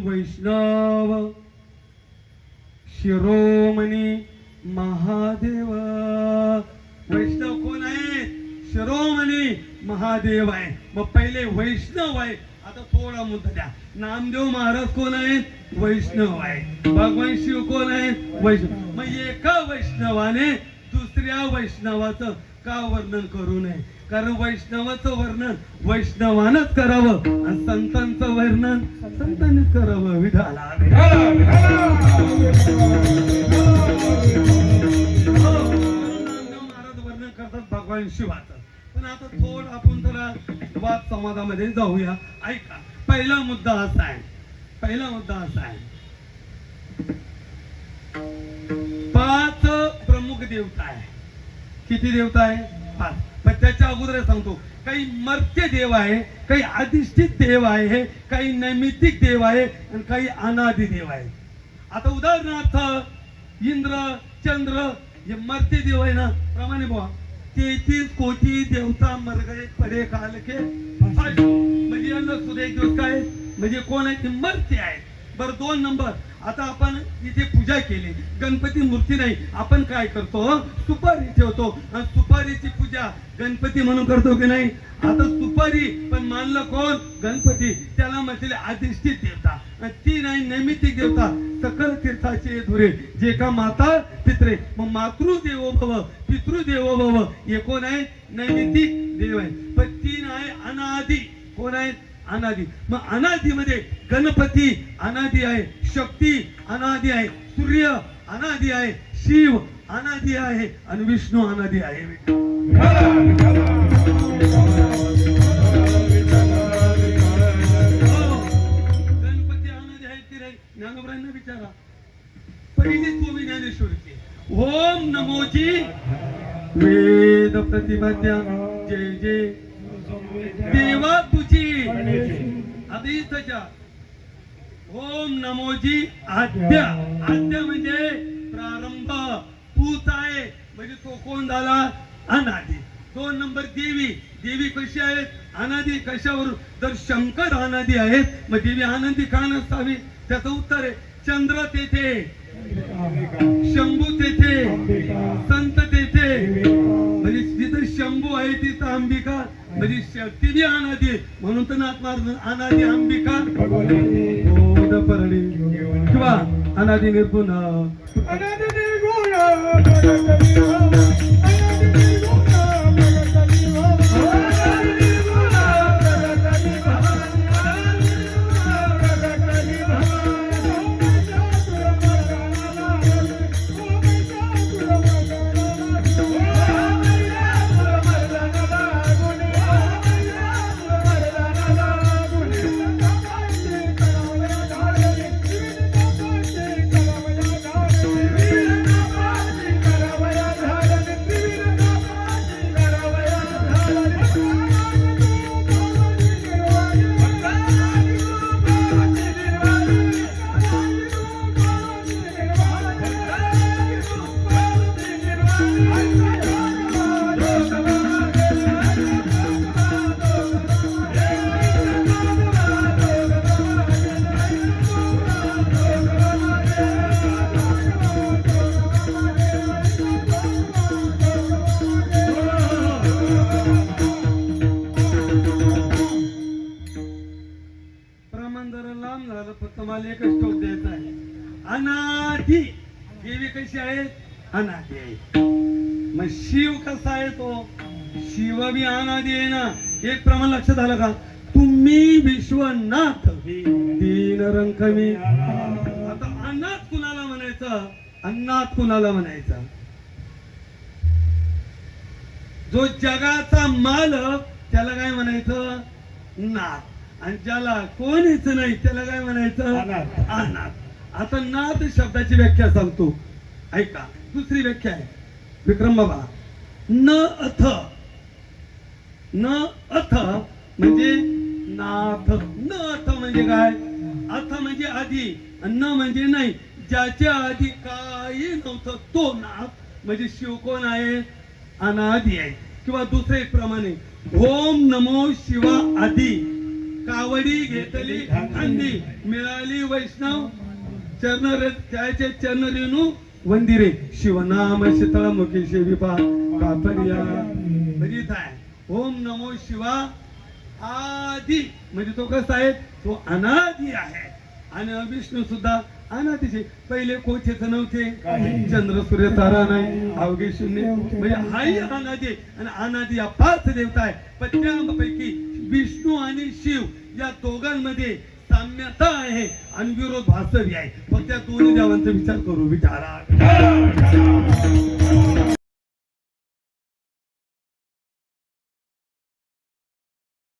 वैष्णव शिरोमणी महादेव। वैष्णव कोण आहे? शिरोमणी महादेव आहे। मग पहिले वैष्णव आहे। आता थोडा मुद्दा द्या। नामदेव महाराज कोण आहेत वैष्णव आहे। भगवान शिव कोण आहे? वैष्णव. मग एका वैष्णवाने दुसऱ्या वैष्णवाचं का वर्णन करू नये? कारण वैष्णवाचं वर्णन वैष्णवानच करावं आणि संतांचं वर्णन संतांनीच करावं. विधाला हो, महाराज वर्णन करतात भगवान शिवाचं. पण आता थोड आपण जरा वाद संवादामध्ये जाऊया. ऐका पहिला मुद्दा असा आहे. पहिला मुद्दा असा आहे. देवता आहे. किती देवता आहे? पाच पण त्याच्या अगोदर सांगतो काही मर्त्य देव आहे काही अधिष्ठित देव आहे काही नैमितिक देव आहे आणि काही अनादि देव आहे. आता उदाहरणार्थ इंद्र चंद्र हे मर्त्य देव आहे ना? प्रमाणे बुवा. तेहतीस कोटी देवता मरगळे पडे काल के म्हणजे यांना सुद्धा एक दिवस काय? म्हणजे कोण आहे? ते मर्त्य आहेत. बरं दोन नंबर. आता आपण इथे पूजा केली. गणपती मूर्ती नाही. आपण काय करतो? सुपारी ठेवतो. आणि सुपारीची पूजा गणपती म्हणून करतो की नाही? आता सुपारी पण मानलं कोण? गणपती. त्याला म्हटले अधिष्ठित देवता. आणि ती नाही नैमितिक देवता. सकल तीर्थाचे धुरे. जे का माता पित्रे. मग मातृदेवो भव पितृदेवो भव. हे कोण आहे? नैमितिक देव आहे. पण तीन आहे अनादि. कोण आहे? अनादि. मग अनादि मध्ये गणपती अनादि आहे शक्ती अनादि आहे सूर्य अनादि आहे शिव अनादि आहे आणि विष्णू अनादि आहे. हो, गणपती अनादि आहे की नाही? ज्ञानोबरांना विचारा. पहिली तुम्ही ज्ञानेश्वरीची. ओम नमोजी वेद प्रतिमा जय जय. देवा तुझी. आदितच्या ओम नमोजी आद्या. आद्या म्हणजे प्रारंभ. तूच आहे. म्हणजे तो कोण झाला? अनादी. दोन नंबर देवी. देवी कशी आहेत? अनादी कशावरून जर शंकर अनादी आहेत मग देवी आनंदी का नसावी? त्याचं उत्तर आहे चंद्र तेथे. शंभू तेथे. संत तेथे. म्हणजे जिथं शंभू आहे तिथं अंबिका. म्हणजे शक्ती बी अनादी. म्हणून तर नाथ अनादी अंबिका बोध परळी. किंवा अनादी निर्गुण तुम्हाला एकच टोक द्यायचा आहे. अनाधी देवी कशी आहे? अनाधी आहे. मग शिव कसा आहे तो? शिव बी अनादी आहे ना. एक प्रमाण लक्षात आलं का? तुम्ही विश्वनाथ. तीन रंग कमी आता अनाथ कुणाला म्हणायचं? अन्नाथ कुणाला म्हणायचं? जो जगाचा मालक त्याला काय म्हणायचं? नाथ. आणि ज्याला कोणीच नाही त्याला काय म्हणायचं? अनाथ. आता नाथ शब्दाची व्याख्या सांगतो. ऐका दुसरी व्याख्या आहे. विक्रम बाबा न अथ. न अथ म्हणजे नाथ. न अथ म्हणजे काय? अथ म्हणजे आधी न म्हणजे नाही. ज्याच्या आधी काही नव्हतं तो नाथ. म्हणजे शिव कोण आहे? अनादी आहे. किंवा दुसरे प्रमाणे ओम नमो शिवा आदी. कावडी घेतली खांदी. मिळाली वैष्णव. चरण त्याचे चरण रेणू वंदिरे. शिवनाम शीतळमुखी सेविपा कापरिया भरीत आहे. ओम नमो शिवा आदी. म्हणजे तो कसा आहे? तो अनादी आहे. आणि विष्णू सुद्धा अनादीच आहे पहिले कोचेच नव्हते. चंद्र सूर्य तारा नाही. अवघे शून्य. म्हणजे हाही अनादी. आणि अनादी हा पाच देवता आहे. पण त्यापैकी विष्णू आणि शिव या दोघांमध्ये साम्यता आहे आणि विरोध भासवी आहे. फक्त त्या दोन्ही देवांचा विचार करू. विचारा.